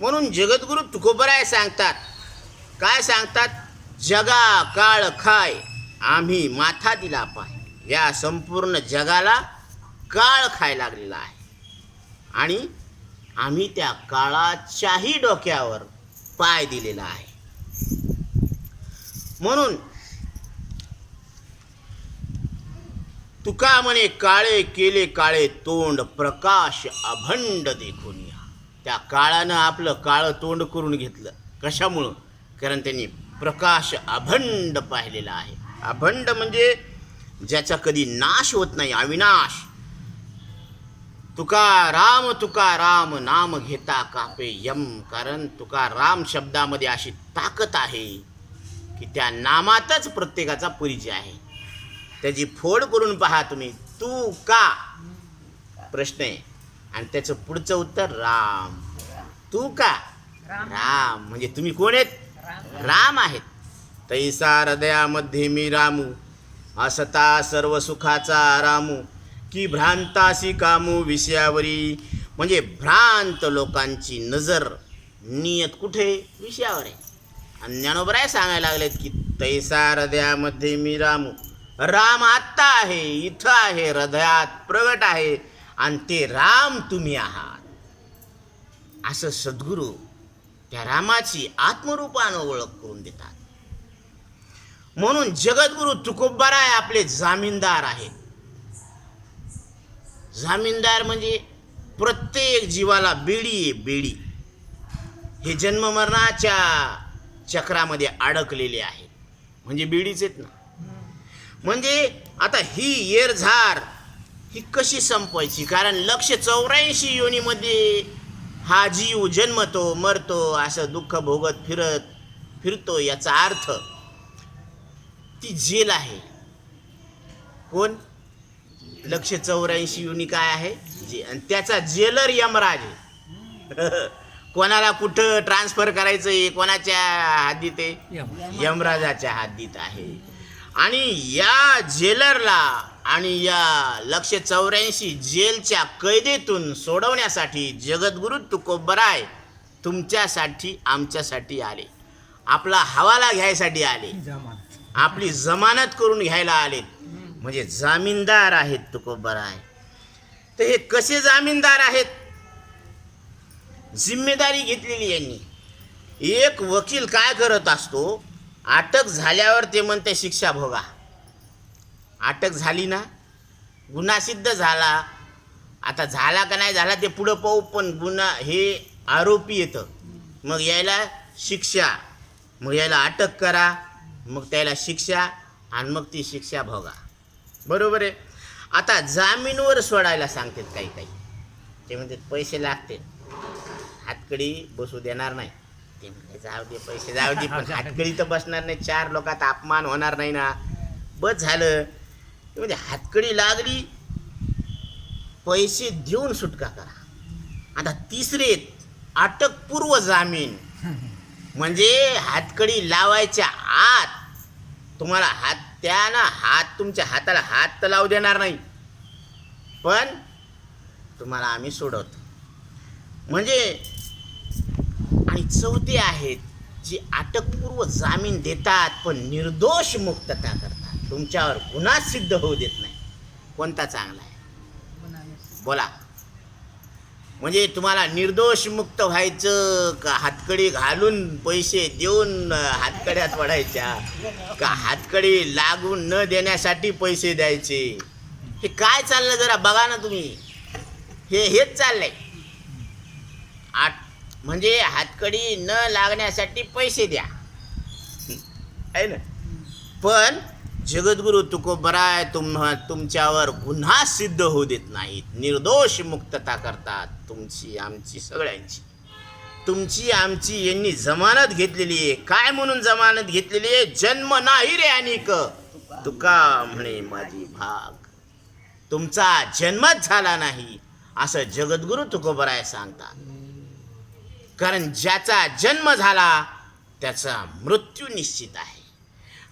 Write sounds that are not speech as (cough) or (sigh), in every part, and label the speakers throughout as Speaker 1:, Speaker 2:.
Speaker 1: म्हणून जगद्गुरु तुकोबराय सांगतात. काय सांगतात? जगा काळ खाय आम्ही माथा दिला पाय. या संपूर्ण जगाला काळ खाय लागलेला आहे. आणि आम्ही त्या काळाच्याही डोक्यावर पाय दिलेला आहे. म्हणून तुका म्हणे काळे केले काळे तोंड प्रकाश अभंड देखून. त्या काळानं आपलं काळं तोंड करून घेतलं. कशामुळं? कारण त्यांनी प्रकाश अभंड पाहिलेला आहे. अभंड म्हणजे ज्याचा कधी नाश होत नाही अविनाश. तुका राम तुका राम नाम घेता कापे यम. कारण तुका राम शब्दामध्ये अशी ताकद आहे की त्या नामातच प्रत्येकाचा परिचय आहे. त्याची फोड करून पहा तुम्ही. तू का? प्रश्न आहे. आणि त्याचं पुढचं उत्तर राम. तू का? राम. म्हणजे तुम्ही कोण आहेत? राम. आहेत. तैसा हृदयामध्ये मी रामू. असता सर्व सुखाचा रामू. की भ्रांतासी कामू विषयावरी. म्हणजे भ्रांत लोकांची नजर नियत कुठे? विषयावर. आहे आणि ज्ञानोबराय सांगायला लागलेत की तैसा हृदयामध्ये मी रामू. राम आत्ता आहे इथं आहे हृदयात प्रगट आहे. आणि ते राम तुम्ही आहात. असं सद्गुरू त्या रामाची आत्मरूपानं ओळख करून देतात. म्हणून जगद्गुरु तुकोबाराय आपले जामीनदार आहेत. जामीनदार म्हणजे प्रत्येक जीवाला बेडी आहे बेडी. हे जन्ममरणाच्या चक्रामध्ये अडकलेले आहेत. म्हणजे बेडीच आहेत ना. म्हणजे आता ही येरझार ही कशी संपवायची? कारण लक्ष चौऱ्याऐंशी योनीमध्ये हा जीव जन्मतो मरतो असं दुःख भोगत फिरत फिरतो याचा अर्थ ती जेल आहे. कोण? लक्ष चौऱ्याऐंशी युनी काय आहे? जे आणि त्याचा जेलर यमराज आहे. (laughs) कोणाला कुठं ट्रान्सफर करायचं आहे कोणाच्या हद्दीत आहे? यमराजाच्या हद्दीत आहे. आणि या जेलरला आणि या लक्ष चौऱ्याऐंशी जेलच्या कैदेतून सोडवण्यासाठी जगद्गुरु तुकोबराय तुमच्यासाठी आमच्यासाठी आले. आपला हवाला घ्यायसाठी आले. आपली जमानत करून घ्यायला आलेत म्हणजे जामीनदार आहेत तुकोबराय. तर हे कसे जामीनदार आहेत? जिम्मेदारी घेतलेली यांनी. एक वकील काय करत असतो? अटक झाल्यावर ते म्हणते शिक्षा भोगा. अटक झाली ना गुन्हा सिद्ध झाला. आता झाला का नाही झाला ते पुढं पाहू पण गुन्हा हे आरोपी येतं. मग यायला शिक्षा मग यायला अटक करा मग त्याला शिक्षा आणि मग ती शिक्षा भोगा. बरोबर आहे? आता जामीनवर सोडायला सांगतात काही काही. ते म्हणतात पैसे लागतील. हातकडी बसू देणार नाही. ते म्हणले जाऊ दे पैसे जाऊ दे. पण (laughs) हातकडी तर बसणार नाही. चार लोकात अपमान होणार नाही ना. बस झालं. म्हणजे हातकडी लागली पैसे देऊन सुटका करा. आता तिसरे अटकपूर्व जामीन. म्हणजे हातकडी लावायच्या आत तुम्हाला हात त्यानं हात तुमच्या हाताला हात तर लावू देणार नाही. पण तुम्हाला आम्ही सोडवतो. म्हणजे आणि चौथे आहेत जी अटकपूर्व जामीन देतात पण निर्दोष मुक्तता करतात. तुमच्यावर गुन्हा सिद्ध होऊ देत नाही. कोणता चांगला आहे? बोला. म्हणजे तुम्हाला निर्दोष मुक्त व्हायचं का हातकडी घालून पैसे देऊन हातकड्यात पडायच्या का हातकडी लागून न देण्यासाठी पैसे द्यायचे? हे काय चाललं जरा बघा ना तुम्ही. हे हेच चाललंय. आठ म्हणजे हातकडी न लागण्यासाठी पैसे द्या. आहे ना? पण जगद्गुरु तुकोबराय तुम तुमच्यावर गुन्हा सिद्ध होऊ देत नाहीत. निर्दोष मुक्तता करतात तुमची आमची सगळ्यांची. तुमची आमची यांनी जमानत घेतलेली आहे. काय म्हणून जमानत घेतलेली आहे? जन्म नाही रे अनिक. तुका म्हणे माझी भाग. तुमचा जन्मच झाला नाही. असं जगद्गुरु तुकोबराय सांगतात. कारण ज्याचा जन्म झाला त्याचा मृत्यू निश्चित आहे.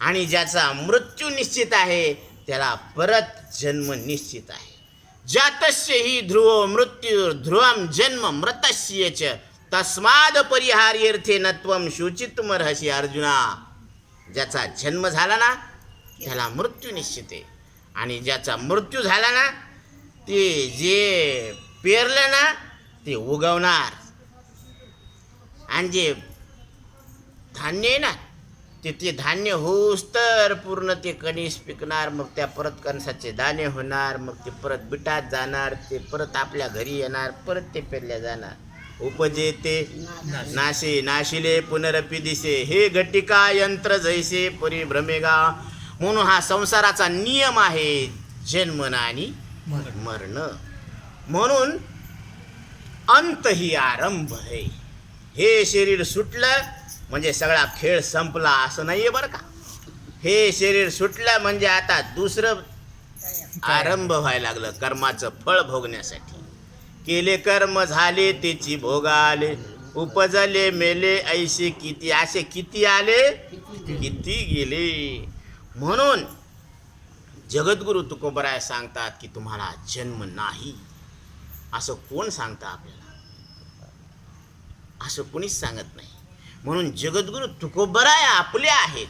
Speaker 1: आणि ज्याचा मृत्यू निश्चित आहे त्याला परत जन्म निश्चित आहे. जातस्य ही ध्रुव मृत्यू ध्रुवम जन्म मृतस्य च तस्माद परिहार्यर्थे नत्व शुचित रहसी अर्जुना. ज्याचा जन्म झाला ना त्याला मृत्यू निश्चित आहे. आणि ज्याचा मृत्यू झाला ना ते जे पेरलं ना ते उगवणार. आणि जे धान्य आहे ना ते ते धान्य होऊस तर पूर्ण ते कणीस पिकणार मग त्या परत कणसाचे दाणे होणार मग ते परत बिटात जाणार ते परत आपल्या घरी येणार परत ते पेरल्या जाणार. उपजे ते नाशे नाशिले पुनरपी दिसे. हे घटिका यंत्र जैसे परिभ्रमेगा म्हणून हा संसाराचा नियम आहे जन्मन आणि मरण. म्हणून अंत ही आरंभ आहे. हे शरीर सुटलं म्हणजे सगळा खेळ संपला असं नाहीये बरं का? हे शरीर सुटलं म्हणजे आता दुसरं आरंभ व्हायला लागलं कर्माचं फळ भोगण्यासाठी. केले कर्म झाले त्याची भोग आले. उपजले मेले ऐसे किती असे किती आले? किती गेले? म्हणून जगद्गुरु तुकोबराय सांगतात की तुम्हाला जन्म नाही. असं कोण सांगतं आपल्याला? असं कोणीच सांगत नाही. म्हणून जगद्गुरु तुकोबराय आपले आहेत.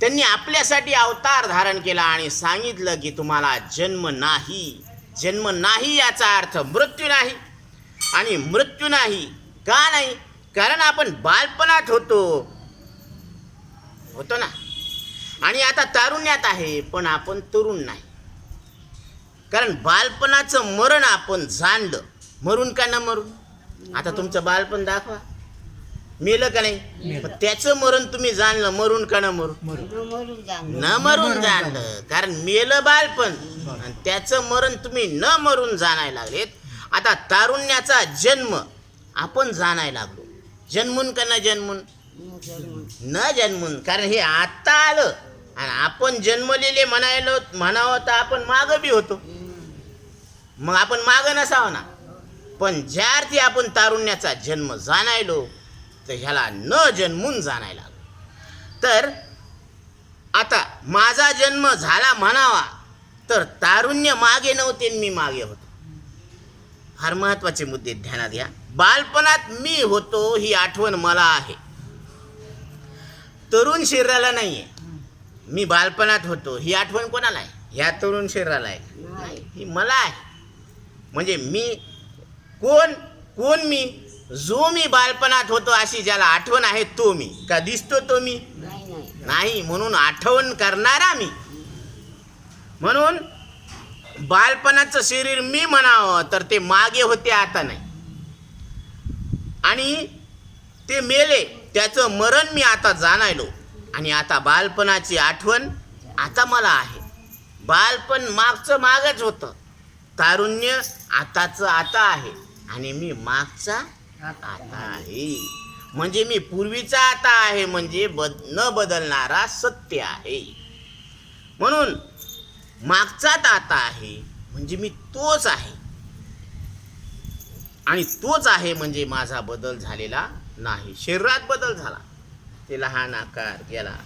Speaker 1: त्यांनी आपल्यासाठी अवतार धारण केला आणि सांगितलं की तुम्हाला जन्म नाही. जन्म नाही याचा अर्थ मृत्यू नाही. आणि मृत्यू नाही का नाही? कारण आपण बालपणात होतो. होतो ना? आणि आता तारुण्यात आहे पण आपण तरुण नाही. कारण बालपणाचं मरण आपण जाणलं. मरून का न मरून? आता तुमचं बालपण दाखवा. मेलं का नाही? पण त्याचं मरण तुम्ही जाणलं मरून का न मरून? न मरून जाणलं. कारण मेलं बालपण. आणि त्याचं मरण तुम्ही न मरून जाणायला लागलेत. आता तारुण्याचा जन्म आपण जाणायला लागलो. जन्मून का न जन्मून? न जन्मून. कारण हे आता आलं. आणि आपण जन्मलेले म्हणायलो म्हणावं तर आपण मागं बी होतो. मग आपण मागं नसावं ना. पण ज्या अर्थी आपण तारुण्याचा जन्म जाणायलो तर ह्याला न जन्मून जाणायला तर आता माझा जन्म झाला म्हणावा तर तारुण्य मागे नव्हते मी मागे होतो. फार महत्त्वाचे मुद्दे ध्यानात घ्या. बालपणात मी होतो ही आठवण मला आहे. तरुण शरीराला नाहीये. मी बालपणात होतो ही आठवण कोणाला आहे? ह्या तरुण शरीराला आहे. ही मला आहे. म्हणजे मी कोण कोण मी? जो मी बालपणात होतो अशी ज्याला आठवण आहे तो मी. का दिसतो तो मी? नाही म्हणून आठवण करणारा मी. म्हणून बालपणाचं शरीर मी म्हणावं तर ते मागे होते आता नाही. आणि ते मेले त्याचं मरण मी आता जाणायलो. आणि आता बालपणाची आठवण आता मला आहे. बालपण मागचं मागच होतं. तारुण्य आताचं आता आहे. आणि मी मागचा आता आहे. म्हणजे मी पूर्वीचा आता आहे म्हणजे बद न बदलणारा सत्य आहे. म्हणून मागचाच आता आहे म्हणजे मी तोच आहे. आणि तोच आहे म्हणजे माझा बदल झालेला नाही. शरीरात बदल झाला. ते लहान आकार गेला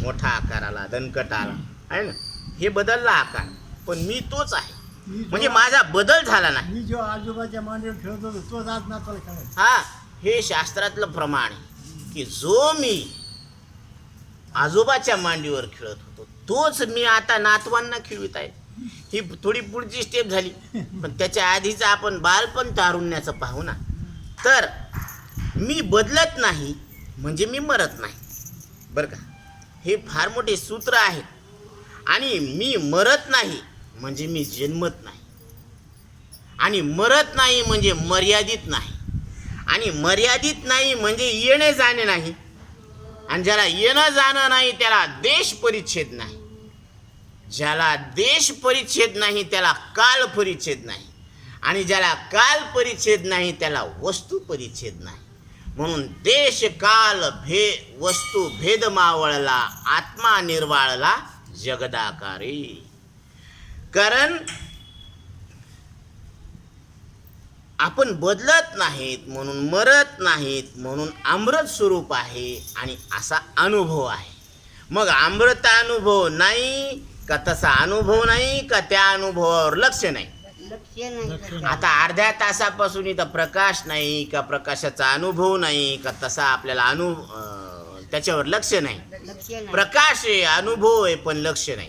Speaker 1: मोठा आकार आला दणकट आला आहे ना? हे बदलला आकार. पण मी तोच आहे. म्हणजे माझा बदल झाला नाही.
Speaker 2: मी जो आजोबाच्या मांडीवर खेळत होतो तोच आज नाताला
Speaker 1: हा हे शास्त्रातलं प्रमाण आहे की जो मी आजोबाच्या मांडीवर खेळत होतो तोच मी आता नातवांना खेळवित आहे. ही थोडी पुढची स्टेप झाली. पण त्याच्या आधीच आपण बालपण तारुण्याचं पाहू ना. तर मी बदलत नाही म्हणजे मी मरत नाही. बरं का? हे फार मोठे सूत्र आहे. आणि मी मरत नाही म्हणजे मी जन्मत नाही. आणि मरत नाही म्हणजे मर्यादित नाही. आणि मर्यादित नाही म्हणजे येणे जाणे नाही. आणि ज्याला येणं जाणं नाही त्याला देश परिच्छेद नाही. ज्याला देश परिच्छेद नाही त्याला काल परिच्छेद नाही. आणि ज्याला काल परिच्छेद नाही त्याला वस्तू परिच्छेद नाही. म्हणून देश काल भे वस्तू भेद मावळला आत्मा निर्वाळला जगदाकारी. कारण आपण बदलत नाहीत म्हणून मरत नाहीत म्हणून अमृत स्वरूप आहे आणि असा अनुभव आहे. मग अमृत अनुभव नाही का तसा अनुभव नाही का त्या अनुभवावर लक्ष नाही. आता अर्ध्या तासापासून इथं प्रकाश नाही का प्रकाशाचा अनुभव नाही का तसा आपल्याला अनु त्याच्यावर
Speaker 3: लक्ष नाही.
Speaker 1: प्रकाश आहे अनुभव आहे पण लक्ष नाही.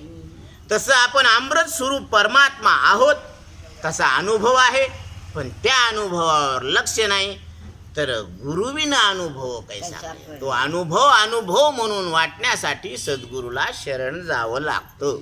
Speaker 1: तसं आपण अमृत स्वरूप परमात्मा आहोत तसा अनुभव आहे पण त्या अनुभवावर लक्ष नाही. तर गुरुविना अनुभव कैसा तो अनुभव अनुभव म्हणून वाटण्यासाठी सद्गुरूला शरण जावं लागतं.